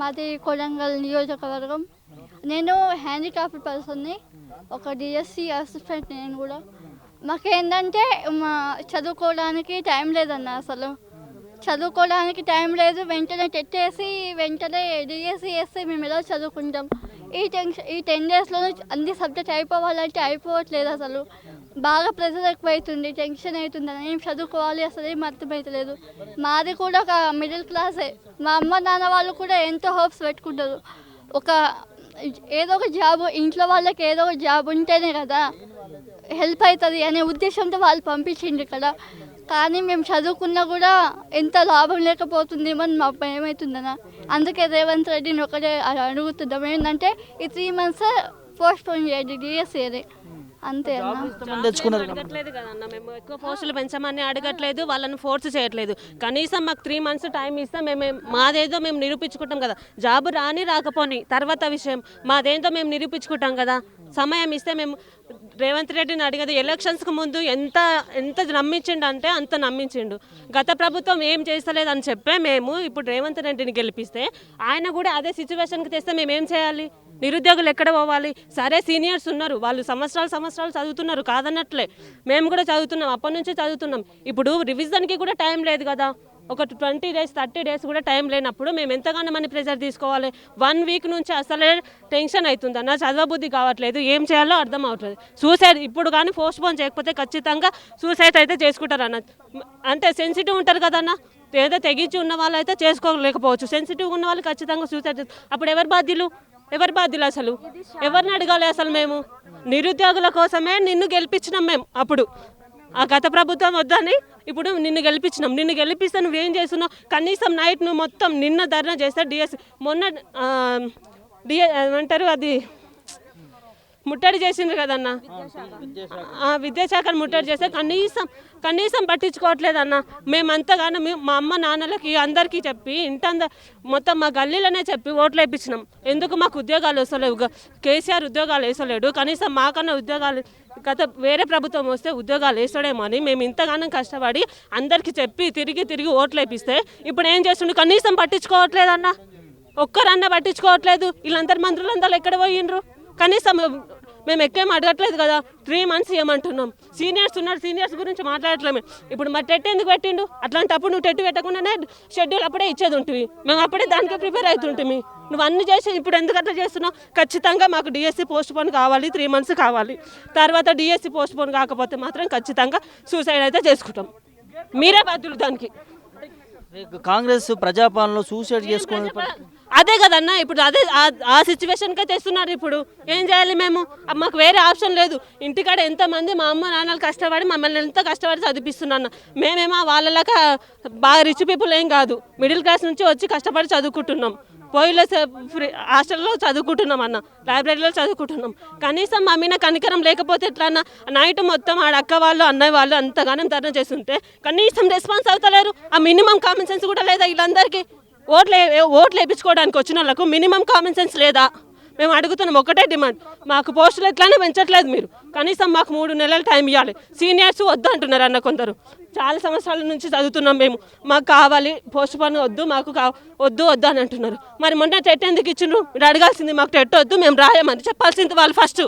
మాది కొడంగల్ నియోజకవర్గం. నేను హ్యాండిక్రాఫ్ట్ పర్సన్ని ఒక డిఎస్సి అసిస్టెంట్ నేను కూడా. మాకేంటంటే మా చదువుకోవడానికి టైం లేదన్న అసలు. చదువుకోవడానికి టైం లేదు వెంటనే టెట్టేసి వెంటనే డిఎస్సి వేస్తే మేము ఎలా చదువుకుంటాం? ఈ టెన్షన్ ఈ టెన్ డేస్లో అన్ని సబ్జెక్ట్ అయిపోవాలంటే అయిపోవట్లేదు అసలు. బాగా ప్రెషర్ ఎక్కువైతుంది అవుతుంది టెన్షన్ అవుతుంది ఏం చదువుకోవాలి అసలు ఏం అర్థమవుతలేదు మాది కూడా ఒక మిడిల్ క్లాసే మా అమ్మ నాన్న వాళ్ళు కూడా ఎంతో హోప్స్ పెట్టుకుంటారు. ఒక ఏదో ఒక జాబ్ ఇంట్లో వాళ్ళకి ఏదో ఒక జాబ్ ఉంటేనే కదా హెల్ప్ అవుతుంది అనే ఉద్దేశంతో వాళ్ళు పంపించిండ్రు ఇక్కడ. కానీ మేము చదువుకున్నా కూడా ఎంత లాభం లేకపోతుందేమో అని మాకు భయం అందుకే రేవంత్ రెడ్డిని ఒకటే అ- అడుగుతున్నాం. ఏంటంటే ఈ త్రీ మంత్స్ పోస్ట్ పోన్ చేయండి డిఎస్ఏదే అంతే తెచ్చుకున్నారు. అడగట్లేదు కదన్న. మేము ఎక్కువ పోస్టులు పెంచమని అడగట్లేదు వాళ్ళని ఫోర్స్ చేయట్లేదు. కనీసం మాకు త్రీ మంత్స్ టైం ఇస్తే మేము మాదేదో మేము నిరూపించుకుంటాం కదా. జాబ్ రాని రాకపోని తర్వాత విషయం. మాదేందో మేము నిరూపించుకుంటాం కదా. సమయం ఇస్తే మేము రేవంత్ రెడ్డిని అడిగేది ఎలక్షన్స్కి ముందు ఎంత ఎంత నమ్మించిండు అంటే అంత నమ్మించిండు. గత ప్రభుత్వం ఏం చేస్తలేదు అని చెప్పే మేము ఇప్పుడు రేవంత్ రెడ్డిని గెలిపిస్తే ఆయన కూడా అదే సిచ్యువేషన్కి తెస్తే మేము ఏం చేయాలి? నిరుద్యోగులు ఎక్కడ పోవాలి? సరే సీనియర్స్ ఉన్నారు. వాళ్ళు సంవత్సరాలు సంవత్సరాలు చదువుతున్నారు కాదన్నట్లే. మేము కూడా చదువుతున్నాం. అప్పటి నుంచి చదువుతున్నాం. ఇప్పుడు రివిజన్కి కూడా టైం లేదు కదా. ఒక ట్వంటీ డేస్ థర్టీ డేస్ కూడా టైం లేనప్పుడు మేము ఎంతగానో మనీ ప్రెజర్ తీసుకోవాలి. వన్ వీక్ నుంచి అసలే టెన్షన్ అవుతుంది. అన్న చదవబుద్ధి కావట్లేదు. ఏం చేయాలో అర్థం అవుతుంది సూసైడ్ ఇప్పుడు కానీ పోస్ట్ పోన్ చేయకపోతే ఖచ్చితంగా సూసైడ్ అయితే చేసుకుంటారు అన్న. అంటే సెన్సిటివ్ ఉంటారు కదన్న ఏదో తెగించి ఉన్న వాళ్ళు అయితే చేసుకోలేకపోవచ్చు. సెన్సిటివ్ ఉన్న వాళ్ళు ఖచ్చితంగా సూసైడ్ అప్పుడు ఎవరు బాధ్యులు? ఎవరు బాధ్యులు అసలు? ఎవరిని అడగాలి అసలు మేము? నిరుద్యోగుల కోసమే నిన్ను గెలిపించినాం మేము అప్పుడు. ఆ గత ప్రభుత్వం వద్దని ఇప్పుడు నిన్ను గెలిపించినాం. నిన్ను గెలిపిస్తే నువ్వేం చేస్తున్నావు? కనీసం నైట్ నువ్వు మొత్తం నిన్న ధర్నా చేస్తే డిఎస్ మొన్న డిఏ ఏమంటారు అది ముట్టడి చేసిండ్రు కదన్న? ఆ, విద్యాశాఖను ముట్టడి చేస్తే కనీసం కనీసం పట్టించుకోవట్లేదన్న. మేమంతగానో మేము మా అమ్మ నాన్నలకి అందరికీ చెప్పి ఇంటంద మొత్తం మా గల్లీలోనే చెప్పి ఓట్లు వేయించినాం ఎందుకు మాకు ఉద్యోగాలు వేసలేవు గ- కేసీఆర్ ఉద్యోగాలు వేసలేడు కనీసం మాకన్నా ఉద్యోగాలు గత వేరే ప్రభుత్వం వస్తే ఉద్యోగాలు వేస్తాడేమో అని మేము ఇంతగానో కష్టపడి అందరికీ చెప్పి తిరిగి తిరిగి ఓట్లు వేపిస్తే ఇప్పుడు ఏం చేస్తుండు? కనీసం పట్టించుకోవట్లేదన్న. ఒక్కరన్నా పట్టించుకోవట్లేదు. వీళ్ళందరు మంత్రులందరూ ఎక్కడ పోయిండ్రు? కనీసం మేము ఎక్కువ అడగట్లేదు కదా త్రీ మంత్స్ ఇవ్వమంటున్నాం. సీనియర్స్ ఉన్నారు సీనియర్స్ గురించి మాట్లాడట్లేము. ఇప్పుడు మరి టెట్ ఎందుకు పెట్టిండు? అట్లాంటప్పుడు నువ్వు టెట్ పెట్టకుండానే షెడ్యూల్ అప్పుడే ఇచ్చేది ఉంటుంది మేము అప్పుడే దానికి ప్రిపేర్ అవుతుంటిమి. నువ్వు అన్ని చేసి ఇప్పుడు ఎందుకు అట్లా చేస్తున్నావు? ఖచ్చితంగా మాకు డిఎస్సి పోస్ట్ పోన్ కావాలి త్రీ మంత్స్ కావాలి. తర్వాత డిఎస్సి పోస్ట్ పోన్ కాకపోతే మాత్రం ఖచ్చితంగా సూసైడ్ అయితే చేసుకుంటాం. మీరే బాధ్యులు దానికి. కాంగ్రెస్ ప్రజాపాలనలో సూసైడ్ చేసుకునే అదే కదన్నా ఇప్పుడు అదే ఆ- సిచ్యువేషన్కే తెస్తున్నారు ఇప్పుడు. ఏం చేయాలి మేము? మాకు వేరే ఆప్షన్ లేదు. ఇంటికాడ ఎంతమంది మా అమ్మ నాన్నలు కష్టపడి మమ్మల్ని ఎంత కష్టపడి చదివిస్తున్నాను మేమేమో వాళ్ళలాగా బాగా రిచ్ పీపుల్ ఏం కాదు. మిడిల్ క్లాస్ నుంచి వచ్చి కష్టపడి చదువుకుంటున్నాం. పోయిలో ఫ్రీ హాస్టల్లో చదువుకుంటున్నాం అన్న. లైబ్రరీలో చదువుకుంటున్నాం. కనీసం మా మీద కనికరం లేకపోతే ఎట్లా అన్న నైట్ మొత్తం ఆడ అక్క వాళ్ళు అన్నయ్య వాళ్ళు అంతగానం ధర్నా చేస్తుంటే కనీసం రెస్పాన్స్ అవుతలేరు. ఆ మినిమం కామన్ సెన్స్ కూడా లేదా వీళ్ళందరికీ? ఓట్లు ఓట్లు వేయించుకోవడానికి వచ్చిన వాళ్ళకు మినిమం కామన్ సెన్స్ లేదా? మేము అడుగుతున్నాం ఒకటే డిమాండ్. మాకు పోస్టులు ఎట్లానే పెంచట్లేదు మీరు. కనీసం మాకు మూడు నెలలు టైం ఇవ్వాలి. సీనియర్స్ వద్దు అంటున్నారు అన్న కొందరు. చాలా సంవత్సరాల నుంచి చదువుతున్నాం మేము. మాకు కావాలి పోస్ట్ పోన్ వద్దు మాకు కా వద్దు వద్దు అని అంటున్నారు. మరి మొన్న టెట్ ఎందుకు ఇచ్చిండ్రు? మీరు అడగాల్సింది మాకు టెట్ వద్దు మేము రాయమని చెప్పాల్సింది వాళ్ళు ఫస్ట్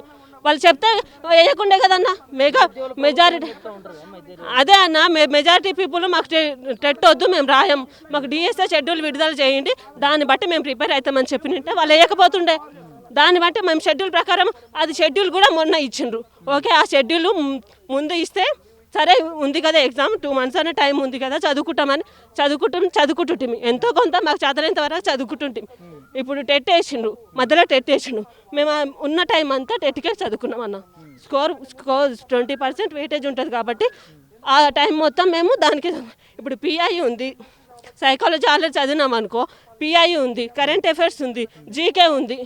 వాళ్ళు చెప్తే వేయకుండే కదన్నా. మెగా మెజారిటీ అదే అన్న మెజారిటీ పీపుల్ మాకు టెట్ వద్దు మేము రాయం. మాకు డిఎస్ఏ షెడ్యూల్ విడుదల చేయండి. దాన్ని బట్టి మేము ప్రిపేర్ అవుతామని చెప్పినంటే వాళ్ళు వేయకపోతుండే. దాన్ని బట్టి మేము షెడ్యూల్ ప్రకారం అది షెడ్యూల్ కూడా మొన్న ఇచ్చిండ్రు. ఓకే ఆ షెడ్యూల్ ముందు ఇస్తే సరే ఉంది కదా ఎగ్జామ్ టూ మంత్స్ అనే టైం ఉంది కదా చదువుకుంటామని. చదువుకుంటాం చదువుకుంటుంటిమి. ఎంతో కొంత మాకు చదవలేంత వరకు చదువుకుంటుంటిమి. ఇప్పుడు టెట్ వేసిండ్రు మధ్యలో టెట్ వేసిండ్రు. మేము ఉన్న టైం అంతా టెట్కే చదువుకున్నాం అన్న. Score score twenty percent weightage ఉంటుంది కాబట్టి ఆ టైం మొత్తం మేము దానికి ఇప్పుడు పిఐ ఉంది. సైకాలజీ ఆల్రెడీ చదివినాం అనుకో పిఐ ఉంది కరెంట్ అఫైర్స్ ఉంది జీకే ఉంది.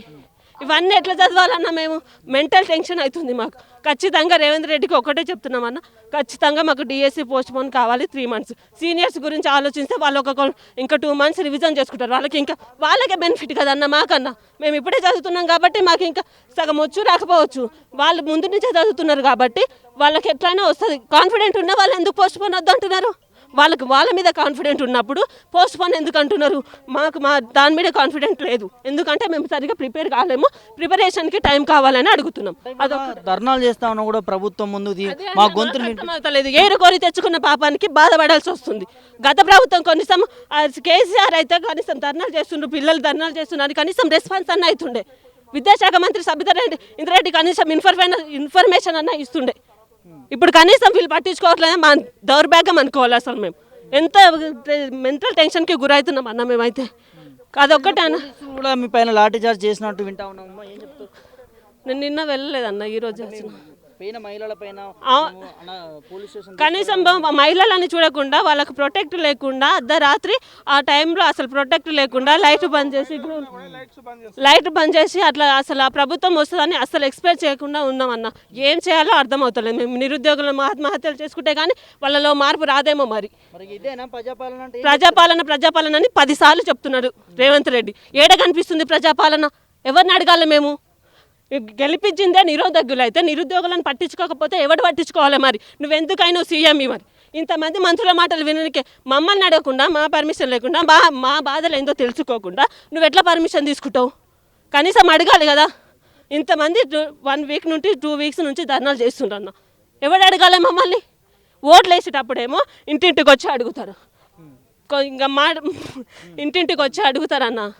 ఇవన్నీ ఎట్లా చదవాలన్నా మేము మెంటల్ టెన్షన్ అవుతుంది మాకు. ఖచ్చితంగా రేవంత్ రెడ్డికి ఒకటే చెప్తున్నామన్న ఖచ్చితంగా మాకు డిఎస్సి పోస్ట్ పోన్ కావాలి త్రీ మంత్స్ సీనియర్స్ గురించి ఆలోచిస్తే వాళ్ళు ఒక ఇంకా టూ మంత్స్ రివిజన్ చేసుకుంటారు. వాళ్ళకి ఇంకా వాళ్ళకే బెనిఫిట్ కదన్న మాకన్నా. మేము ఇప్పుడే చదువుతున్నాం కాబట్టి మాకు ఇంకా సగం వచ్చు రాకపోవచ్చు. వాళ్ళు ముందు నుంచే చదువుతున్నారు కాబట్టి వాళ్ళకి ఎట్లయినా వస్తుంది. కాన్ఫిడెంట్ ఉన్న వాళ్ళు ఎందుకు పోస్ట్ పోన్ వద్దు అంటున్నారు వాళ్ళకి వాళ్ళ మీద కాన్ఫిడెంట్ ఉన్నప్పుడు పోస్ట్ పోన్ ఎందుకు అంటున్నారు? మాకు మా దాని మీద కాన్ఫిడెంట్ లేదు. ఎందుకంటే మేము సరిగా ప్రిపేర్ కాలేము. ప్రిపరేషన్కి టైం కావాలని అడుగుతున్నాం. అదొక ధర్నాలు చేస్తా ఉన్నా కూడా ప్రభుత్వం ముందు మా వినిపి- అర్థమవుతలేదు. ఏరు కోరి తెచ్చుకున్న పాపానికి బాధపడాల్సి వస్తుంది. గత ప్రభుత్వం కనీసం కేసీఆర్ అయితే కనీసం ధర్నాలు చేస్తుండ్రు పిల్లలు ధర్నాలు చేస్తున్నారు కనీసం రెస్పాన్స్ అన్న అవుతుండే విద్యాశాఖ మంత్రి సబితా రెడ్డి ఇంద్రెడ్డి కనీసం ఇన్ఫర్మేషన్ ఇన్ఫర్మేషన్ అన్న ఇస్తుండే. ఇప్పుడు కనీసం వీళ్ళు పట్టించుకోవట్లేదు మా దౌర్భాగ్యం అనుకోవాలి అసలు మేము. ఎంత మెంటల్ టెన్షన్కి గురవుతున్నాం అన్న మేమైతే. అదొక్కటే అన్న. పోలీసులు కూడా మీ పైన లాఠీ చార్జ్ చేసినట్టు వింటా ఉన్నామమ్మా ఏం చెప్తావు నేను నిన్న వెళ్ళలేదన్న ఈరోజు వచ్చిన. కనీసం మహిళలని చూడకుండా వాళ్ళకి ప్రొటెక్ట్ లేకుండా అర్ధరాత్రి ఆ టైంలో అసలు ప్రొటెక్ట్ లేకుండా లైట్ బంద్ చేసి లైట్ బంద్ చేసి అట్లా అసలు ఆ ప్రభుత్వం వస్తుందని అసలు ఎక్స్పెక్ట్ చేయకుండా ఉన్నామన్న ఏం చేయాలో అర్థం అవుతలేదు మేము నిరుద్యోగులు ఆత్మహత్యలు చేసుకుంటే కానీ వాళ్ళలో మార్పు రాదేమో మరి. ప్రజాపాలన ప్రజాపాలన అని పదిసార్లు చెప్తున్నాడు రేవంత్ రెడ్డి. ఏడ కనిపిస్తుంది ప్రజాపాలన? ఎవరిని అడగాలి మేము? గెలిపించిందే నిరుద్యోగులు అయితే నిరుద్యోగులను పట్టించుకోకపోతే ఎవడు పట్టించుకోవాలి మరి? నువ్వెందుకైనా సీఎం మరి ఇంతమంది మంత్రుల మాటలు వినడానికి మమ్మల్ని అడగకుండా మా పర్మిషన్ లేకుండా మా మా బాధలు ఏందో తెలుసుకోకుండా నువ్వు ఎట్లా పర్మిషన్ తీసుకుంటావు? కనీసం అడగాలి కదా. ఇంతమంది వన్ వీక్ నుండి టూ వీక్స్ నుంచి ధర్నాలు చేస్తుండ్రన్న. ఎవడు అడగాలి మమ్మల్ని? ఓట్లు వేసేటప్పుడేమో ఇంటింటికి వచ్చి అడుగుతారు. కొ- ఇంకా మా ఇంటింటికి వచ్చి అడుగుతారన్నా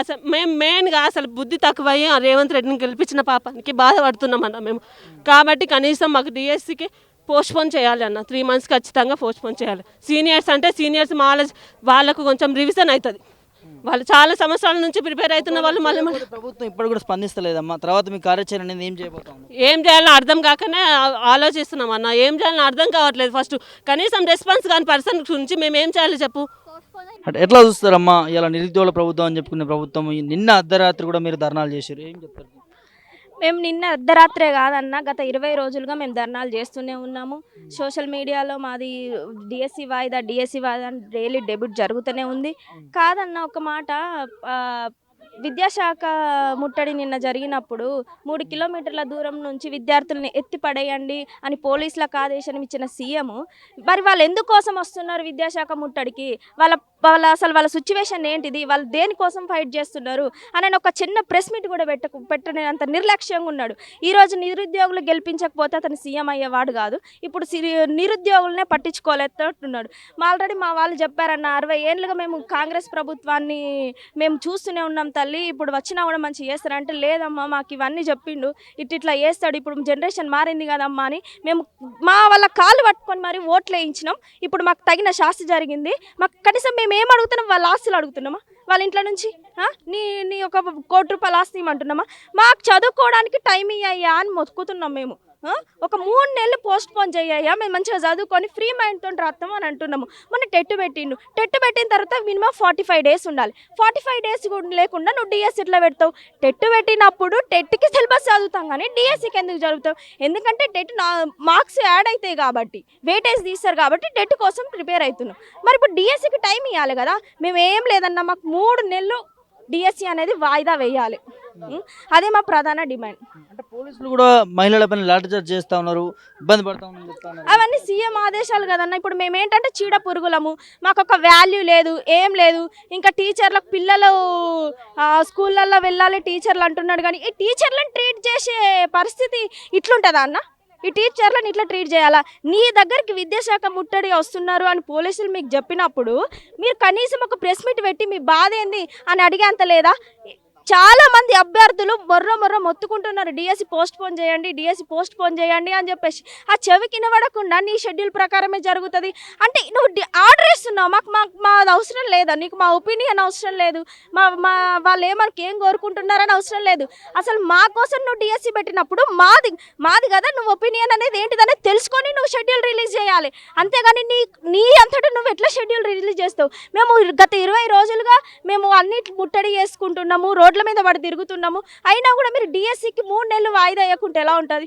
అసలు మేము మెయిన్గా అసలు బుద్ధి తక్కువయ్యి ఆ రేవంత్ రెడ్డిని గెలిపించిన పాపానికి బాధపడుతున్నామన్న మేము. కాబట్టి కనీసం మాకు డిఎస్సికి పోస్ట్పోన్ చేయాలి అన్న. త్రీ మంత్స్ ఖచ్చితంగా పోస్ట్పోన్ చేయాలి. సీనియర్స్ అంటే సీనియర్స్ వాళ్ళ వాళ్ళకు కొంచెం రివిజన్ అవుతుంది వాళ్ళు చాలా సంవత్సరాల నుంచి ప్రిపేర్ అవుతున్న వాళ్ళు మళ్ళీ మళ్ళీ ప్రభుత్వం ఇప్పుడు కూడా స్పందిస్తలేదమ్మా. తర్వాత మీ కార్యాచరణ అనేది ఏం చేయబోతాం ఏం చేయాలో అర్థం కాకనే ఆలోచిస్తున్నాం అన్న. ఏం చేయాలని అర్థం కావట్లేదు ఫస్ట్. కనీసం రెస్పాన్స్ కాని పర్సన్ గురించి మేము ఏం చేయాలి చెప్పు. ఎట్లా చూస్తారమ్మా? ఇలా నిరుద్యోగుల ప్రభుత్వం అని చెప్పుకునే ప్రభుత్వం నిన్న అర్ధరాత్రి కూడా మీరు ధర్నాలు చేశారు. ఏం చెప్తారు? మేము నిన్న అర్ధరాత్రే కాదన్న గత ఇరవై రోజులుగా మేము ధర్నాలు చేస్తూనే ఉన్నాము. సోషల్ మీడియాలో మాది డిఎస్సి వాయిదా డిఎస్సి వాయిదా అని డైలీ డెబిట్ జరుగుతూనే ఉంది. కాదన్న ఒక మాట విద్యాశాఖ ముట్టడి నిన్న జరిగినప్పుడు మూడు కిలోమీటర్ల దూరం నుంచి విద్యార్థుల్ని ఎత్తి పడేయండి అని పోలీసులకు ఆదేశం ఇచ్చిన సీఎం మరి వాళ్ళు ఎందుకోసం వస్తున్నారు విద్యాశాఖ ముట్టడికి? వాళ్ళ వాళ్ళ అసలు వాళ్ళ సిచ్యువేషన్ ఏంటిది? వాళ్ళు దేనికోసం ఫైట్ చేస్తున్నారు? అని ఆయన ఒక చిన్న ప్రెస్ మీట్ కూడా పెట్టకు పెట్టలేనంత నిర్లక్ష్యంగా ఉన్నాడు. ఈరోజు నిరుద్యోగులు గెలిపించకపోతే అతను సీఎం అయ్యేవాడు కాదు. ఇప్పుడు సిరి- నిరుద్యోగులనే పట్టించుకోలేస్తున్నాడు మా ఆల్రెడీ మా వాళ్ళు చెప్పారన్న అరవై ఏళ్ళుగా మేము కాంగ్రెస్ ప్రభుత్వాన్ని మేము చూస్తూనే ఉన్నాం తల్లి ఇప్పుడు వచ్చినా కూడా మంచి చేస్తారంటే లేదమ్మా మాకు ఇవన్నీ చెప్పిండు. ఇట్ ఇట్లా చేస్తాడు. ఇప్పుడు జనరేషన్ మారింది కదమ్మా అని మేము మా వాళ్ళ కాళ్ళు పట్టుకొని మరి ఓట్లు వేయించినాం. ఇప్పుడు మాకు తగిన శాస్తి జరిగింది. మాకు కనీసం మేము ఏం అడుగుతున్నాం? వాళ్ళ ఆస్తులు అడుగుతున్నామా? వాళ్ళ ఇంట్లో నుంచి నీ నీ ఒక కోటి రూపాయల ఆస్తి ఇవ్వమంటున్నామా? మాకు చదువుకోవడానికి టైం ఇయ్యా అని మొక్కుతున్నాం మేము. ఒక మూడు నెలలు పోస్ట్ పోన్ చేయ్యా మేము మంచిగా చదువుకొని ఫ్రీ మైండ్తో రాస్తాం అని అంటున్నాము. మొన్న టెట్ పెట్టిండు. టెట్ పెట్టిన తర్వాత మినిమం ఫార్టీ ఫైవ్ డేస్ ఉండాలి. ఫార్టీ ఫైవ్ డేస్ కూడా లేకుండా నువ్వు డిఎస్ ఇట్లా పెడతావు? టెట్ పెట్టినప్పుడు టెట్కి సిలబస్ చదువుతాం కానీ డిఎస్సికి ఎందుకు చదువుతావు? ఎందుకంటే టెట్ నా మార్క్స్ యాడ్ అవుతాయి కాబట్టి వెయిటేజ్ తీస్తారు కాబట్టి టెట్ కోసం ప్రిపేర్ అవుతున్నాం. మరి ఇప్పుడు డిఎస్సికి టైం ఇవ్వాలి కదా. మేము ఏం లేదన్నా మాకు మూడు నెలలు డిఎస్సి అనేది వాయిదా వేయాలి. అదే మా ప్రధాన డిమాండ్. పోలీసులు కూడా మహిళల పైన లాఠీ చార్జ్ చేస్తా ఉన్నారు ఇబ్బంది పడతా ఉన్నారు చెప్తా ఉన్నారు. అవన్నీ సీఎం ఆదేశాలు కదన్న. ఇప్పుడు మేము ఏంటంటే చీడ పురుగులము మాకు ఒక వాల్యూ లేదు ఏం లేదు. ఇంకా టీచర్లకు పిల్లలు స్కూళ్ళల్లో వెళ్ళాలి టీచర్లు అంటున్నాడు కానీ ఈ టీచర్లను ట్రీట్ చేసే పరిస్థితి ఇట్లుంటుందా అన్న? ఈ టీచర్లను ఇట్లా ట్రీట్ చేయాలా? నీ దగ్గరికి విద్యాశాఖ ముట్టడి వస్తున్నారు అని పోలీసులు మీకు చెప్పినప్పుడు మీరు కనీసం ఒక ప్రెస్ మీట్ పెట్టి మీ బాధ ఏంది అని అడిగేంత లేదా? చాలా మంది అభ్యర్థులు మొర్ర మొర్ర మొత్తుకుంటున్నారు. డిఎస్సి పోస్ట్ పోన్ చేయండి డిఎస్సి పోస్ట్ పోన్ చేయండి అని చెప్పేసి. ఆ చెవికి వినబడకుండా నీ షెడ్యూల్ ప్రకారమే జరుగుతుంది. అంటే నువ్వు ఆర్డర్ ఇస్తున్నావు మాకు మాకు మాది అవసరం లేదా? నీకు మా ఒపీనియన్ అవసరం లేదు. మా మా వాళ్ళు ఏమనకి ఏం కోరుకుంటున్నారని అవసరం లేదు. అసలు మా కోసం నువ్వు డిఎస్సి పెట్టినప్పుడు మాది మాది కదా నువ్వు ఒపీనియన్ అనేది ఏంటిదనేది తెలుసుకొని నువ్వు షెడ్యూల్ రిలీజ్ చేయాలి. అంతేగాని నీ నీ అంతటా నువ్వు ఎట్లా షెడ్యూల్ రిలీజ్ చేస్తావు? మేము గత ఇరవై రోజులుగా మేము అన్నిటి ముట్టడి చేసుకుంటున్నాము రోడ్ల మీద పడి తిరుగుతున్నాము. అయినా కూడా మీరు డిఎస్సికి మూడు నెలలు వాయిదా వేయకుంటే ఎలా ఉంటుంది?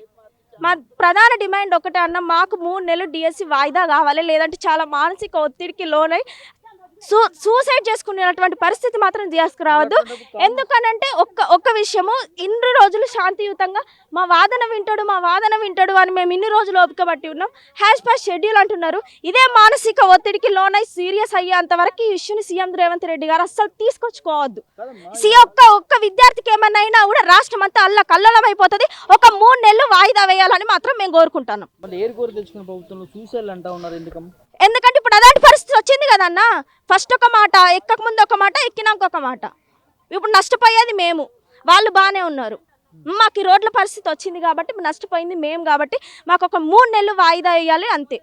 మా ప్రధాన డిమాండ్ ఒకటే అన్న మాకు మూడు నెలలు డిఎస్సి వాయిదా కావాలి. లేదంటే చాలా మానసిక ఒత్తిడికి లోనై సూ సూసైడ్ చేసుకునేటువంటి పరిస్థితి మాత్రం తీసుకురావద్దు ఎందుకనంటే ఒక్క ఒక్క విషయము ఇన్ని రోజులు శాంతియుతంగా మా వాదన వింటాడు మా వాదన వింటాడు అని మేము ఇన్ని రోజులు ఓపిక పట్టి ఉన్నాం. హ్యాష్ ప్యాష్ షెడ్యూల్ అంటున్నారు. ఇదే మానసిక ఒత్తిడికి లోనై సీరియస్ అయ్యేంత వరకు ఈ ఇష్యూని సీఎం రేవంత్ రెడ్డి గారు అస్సలు తీసుకొచ్చుకోవద్దు. సి ఒక్క ఒక్క విద్యార్థికి ఏమన్నా అయినా కూడా రాష్ట్రం అంతా అల్ల కల్లోలం అయిపోతుంది ఒక మూడు నెలలు వాయిదా వేయాలని మాత్రం మేము కోరుకుంటున్నాం. ఎందుకంటే ఇప్పుడు అలాంటి పరిస్థితి వచ్చింది కదన్న ఫస్ట్ ఒక మాట ఎక్కక ముందు ఒక మాట ఎక్కినాక ఒక మాట. ఇప్పుడు నష్టపోయేది మేము. వాళ్ళు బాగానే ఉన్నారు. మాకు ఈ రోడ్ల పరిస్థితి వచ్చింది కాబట్టి నష్టపోయింది మేము కాబట్టి మాకు ఒక మూడు నెలలు వాయిదా వేయాలి అంతే.